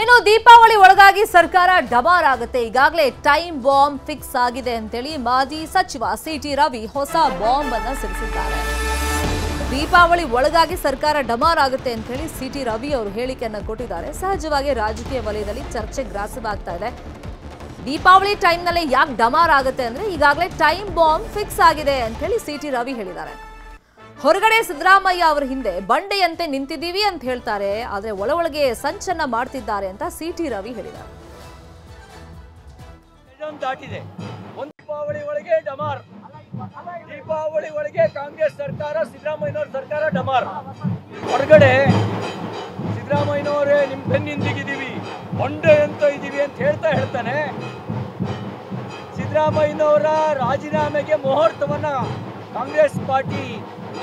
ಇನ್ನು ದೀಪಾವಳಿ ಒಳಗಾಗಿ ಸರ್ಕಾರ ಡಮಾರ್ ಆಗುತ್ತೆ. ಈಗಾಗಲೇ ಟೈಮ್ ಬಾಂಬ್ ಫಿಕ್ಸ್ ಆಗಿದೆ ಅಂತೇಳಿ ಮಾಜಿ ಸಚಿವ ಸಿಟಿ ರವಿ ಹೊಸ ಬಾಂಬ್ ಅನ್ನ ಸಿಡಿಸಿದ್ದಾರೆ. ದೀಪಾವಳಿ ಒಳಗಾಗಿ ಸರ್ಕಾರ ಡಮಾರ್ ಆಗುತ್ತೆ ಅಂತ ಹೇಳಿ ಸಿಟಿ ರವಿ ಅವರು ಹೇಳಿಕೆಯನ್ನ ಕೊಟ್ಟಿದ್ದಾರೆ. ಸಹಜವಾಗಿ ರಾಜಕೀಯ ವಲಯದಲ್ಲಿ ಚರ್ಚೆ ಗ್ರಾಸವಾಗ್ತಾ ಇದೆ. ದೀಪಾವಳಿ ಟೈಮ್ನಲ್ಲೇ ಯಾಕೆ ಡಮಾರ್ ಆಗುತ್ತೆ ಅಂದ್ರೆ ಈಗಾಗಲೇ ಟೈಮ್ ಬಾಂಬ್ ಫಿಕ್ಸ್ ಆಗಿದೆ ಅಂತ ಹೇಳಿ ಸಿಟಿ ರವಿ ಹೇಳಿದ್ದಾರೆ. ಹೊರಗಡೆ ಸಿದ್ದರಾಮಯ್ಯ ಅವರ ಹಿಂದೆ ಬಂಡೆಯಂತೆ ನಿಂತಿದ್ದೀವಿ ಅಂತ ಹೇಳ್ತಾರೆ, ಆದರೆ ಒಳ ಒಳಗೆ ಸಂಚನ್ನ ಮಾಡ್ತಿದ್ದಾರೆ ಅಂತ ಸಿ ಟಿ ರವಿ ಹೇಳಿದ್ದಾರೆ. ನಿಜಾಮ್ ದಾಟಿದೆ. ಒಂದು ದೀಪಾವಳಿ ಒಳಗೆ ಡಮಾರ್. ದೀಪಾವಳಿ ಒಳಗೆ ಕಾಂಗ್ರೆಸ್ ಸರ್ಕಾರ, ಸಿದ್ದರಾಮಯ್ಯನವ್ರ ಸರ್ಕಾರ ಡಮಾರ್. ಹೊರಗಡೆ ಸಿದ್ದರಾಮಯ್ಯನವರೇ, ನಿಮ್ ಬೆನ್ನಿಂದಿಗಿದ್ದೀವಿ. ಬಂಡೆ ಅಂತ ಇದೀವಿ ಅಂತ ಹೇಳ್ತಾ ಹೇಳ್ತಾನೆ. ಸಿದ್ದರಾಮಯ್ಯನವರ ರಾಜೀನಾಮೆಗೆ ಮುಹೂರ್ತವನ್ನ ಕಾಂಗ್ರೆಸ್ ಪಾರ್ಟಿ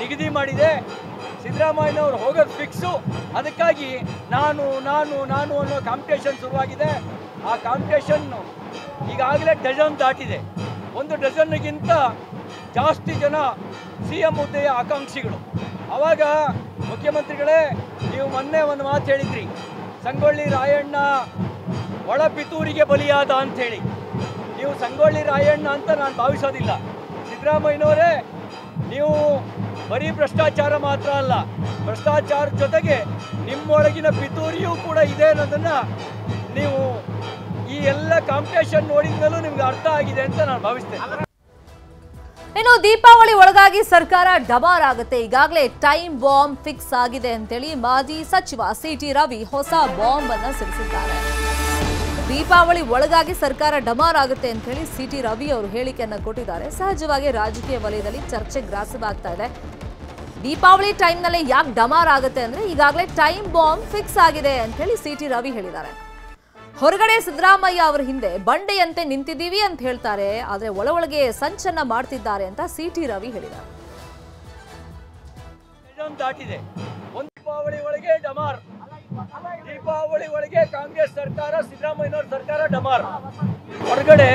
ನಿಗದಿ ಮಾಡಿದೆ. ಸಿದ್ದರಾಮಯ್ಯನವರು ಹೋಗೋದು ಫಿಕ್ಸು ಅದಕ್ಕಾಗಿ ನಾನು ನಾನು ನಾನು ಅನ್ನೋ ಕಾಂಪಿಟೇಷನ್ ಶುರುವಾಗಿದೆ. ಆ ಕಾಂಪಿಟೇಷನ್ ಈಗಾಗಲೇ ಡಜನ್ ದಾಟಿದೆ. ಒಂದು ಡಜನ್ಗಿಂತ ಜಾಸ್ತಿ ಜನ ಸಿ ಎಂ ಹುದ್ದೆಯ ಆಕಾಂಕ್ಷಿಗಳು. ಆವಾಗ ಮುಖ್ಯಮಂತ್ರಿಗಳೇ, ನೀವು ಮೊನ್ನೆ ಒಂದು ಮಾತು ಹೇಳಿದ್ರಿ. ಸಂಗೊಳ್ಳಿ ರಾಯಣ್ಣ ಒಳ ಪಿತೂರಿಗೆ ಬಲಿಯಾದ ಅಂಥೇಳಿ. ನೀವು ಸಂಗೊಳ್ಳಿ ರಾಯಣ್ಣ ಅಂತ ನಾನು ಭಾವಿಸೋದಿಲ್ಲ. ಸಿದ್ದರಾಮಯ್ಯನವರೇ, ನೀವು ಬರೀ ಭ್ರಷ್ಟಾಚಾರ ಮಾತ್ರ ಅಲ್ಲ, ಭ್ರಷ್ಟಾಚಾರ ಜೊತೆಗೆ ನಿಮ್ಮೊಳಗಿನ ಪಿತೂರಿಯೂ ಕೂಡ ಇದೆ ಅನ್ನೋದನ್ನ ನೀವು ಈ ಎಲ್ಲ ಕಾಂಪಿಟೇಷನ್ ನೋಡಿದ್ಮೇಲೂ ನಿಮ್ಗೆ ಅರ್ಥ ಆಗಿದೆ ಅಂತ ನಾನು ಭಾವಿಸ್ತೇನೆ. ಇನ್ನು ದೀಪಾವಳಿ ಒಳಗಾಗಿ ಸರ್ಕಾರ ಡಬಾರ್ ಆಗುತ್ತೆ ಈಗಾಗಲೇ ಟೈಮ್ ಬಾಂಬ್ ಫಿಕ್ಸ್ ಆಗಿದೆ ಅಂತೇಳಿ ಮಾಜಿ ಸಚಿವ ಸಿಟಿ ರವಿ ಹೊಸ ಬಾಂಬ್ ಅನ್ನ ಸಿಡಿಸಿದ್ದಾರೆ. ದೀಪಾವಳಿ ಒಳಗಾಗಿ ಸರ್ಕಾರ ಡಮಾರ್ ಆಗುತ್ತೆ ಅಂತ ಹೇಳಿ ಸಿಟಿ ರವಿ ಅವರು ಹೇಳಿಕೆಯನ್ನ ಕೊಟ್ಟಿದ್ದಾರೆ. ಸಹಜವಾಗಿ ರಾಜಕೀಯ ವಲಯದಲ್ಲಿ ಚರ್ಚೆ ಗ್ರಾಸವಾಗ್ತಾ ಇದೆ. ದೀಪಾವಳಿ ಟೈಮ್ನಲ್ಲೇ ಯಾಕೆ ಡಮಾರ್ ಆಗುತ್ತೆ ಅಂದ್ರೆ ಈಗಾಗಲೇ ಟೈಮ್ ಬಾಂಬ್ ಫಿಕ್ಸ್ ಆಗಿದೆ ಅಂತ ಹೇಳಿ ಸಿಟಿ ರವಿ ಹೇಳಿದ್ದಾರೆ. ಹೊರಗಡೆ ಸಿದ್ದರಾಮಯ್ಯ ಅವರ ಹಿಂದೆ ಬಂಡೆಯಂತೆ ನಿಂತಿದ್ದೀವಿ ಅಂತ ಹೇಳ್ತಾರೆ. ಆದರೆ ಒಳ ಒಳಗೆ ಸಂಚನ್ನ ಮಾಡ್ತಿದ್ದಾರೆ ಅಂತ ಸಿಟಿ ರವಿ ಹೇಳಿದ್ದಾರೆ. ಡಮಾರ್ ದೀಪಾವಳಿ ಒಳಗೆ ಕಾಂಗ್ರೆಸ್ ಸರ್ಕಾರ, ಸಿದ್ದರಾಮಯ್ಯನವ್ರ ಸರ್ಕಾರ ಡಮಾರ್. ಹೊರಗಡೆ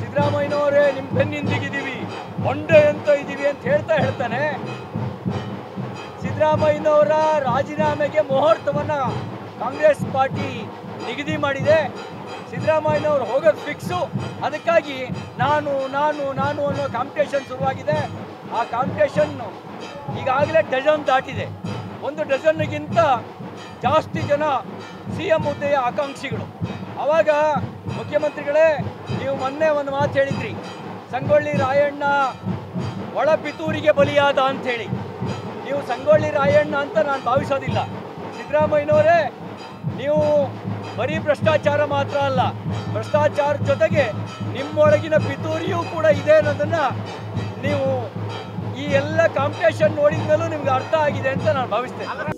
ಸಿದ್ದರಾಮಯ್ಯನವರೇ, ನಿಮ್ ಬೆನ್ನಿಂದಿಗಿದ್ದೀವಿ ಹೊಂಡ ಎಂತ ಇದ್ದೀವಿ ಅಂತ ಹೇಳ್ತಾ ಹೇಳ್ತಾನೆ. ಸಿದ್ದರಾಮಯ್ಯನವರ ರಾಜೀನಾಮೆಗೆ ಮುಹೂರ್ತವನ್ನ ಕಾಂಗ್ರೆಸ್ ಪಾರ್ಟಿ ನಿಗದಿ ಮಾಡಿದೆ. ಸಿದ್ದರಾಮಯ್ಯನವರು ಹೋಗೋದು ಫಿಕ್ಸು ಅದಕ್ಕಾಗಿ ನಾನು ನಾನು ನಾನು ಅನ್ನೋ ಕಾಂಪಿಟೇಷನ್ ಶುರುವಾಗಿದೆ. ಆ ಕಾಂಪಿಟೇಷನ್ ಈಗಾಗಲೇ ಡಜನ್ ದಾಟಿದೆ. ಒಂದು ಡಜನ್ಗಿಂತ ಜಾಸ್ತಿ ಜನ ಸಿ ಎಂ ಹುದ್ದೆಯ ಆಕಾಂಕ್ಷಿಗಳು. ಆವಾಗ ಮುಖ್ಯಮಂತ್ರಿಗಳೇ, ನೀವು ಮೊನ್ನೆ ಒಂದು ಮಾತು ಹೇಳಿದ್ರಿ. ಸಂಗೊಳ್ಳಿ ರಾಯಣ್ಣ ಒಳ ಪಿತೂರಿಗೆ ಬಲಿಯಾದ ಅಂಥೇಳಿ. ನೀವು ಸಂಗೊಳ್ಳಿ ರಾಯಣ್ಣ ಅಂತ ನಾನು ಭಾವಿಸೋದಿಲ್ಲ. ಸಿದ್ದರಾಮಯ್ಯನವರೇ, ನೀವು ಬರೀ ಭ್ರಷ್ಟಾಚಾರ ಮಾತ್ರ ಅಲ್ಲ, ಭ್ರಷ್ಟಾಚಾರ ಜೊತೆಗೆ ನಿಮ್ಮೊಳಗಿನ ಪಿತೂರಿಯೂ ಕೂಡ ಇದೆ ಅನ್ನೋದನ್ನು ನೀವು ಈ ಎಲ್ಲ ಕಾಂಪಿಟೇಷನ್ ನೋಡಿದ್ಮೇಲೂ ನಿಮ್ಗೆ ಅರ್ಥ ಆಗಿದೆ ಅಂತ ನಾನು ಭಾವಿಸ್ತೇನೆ.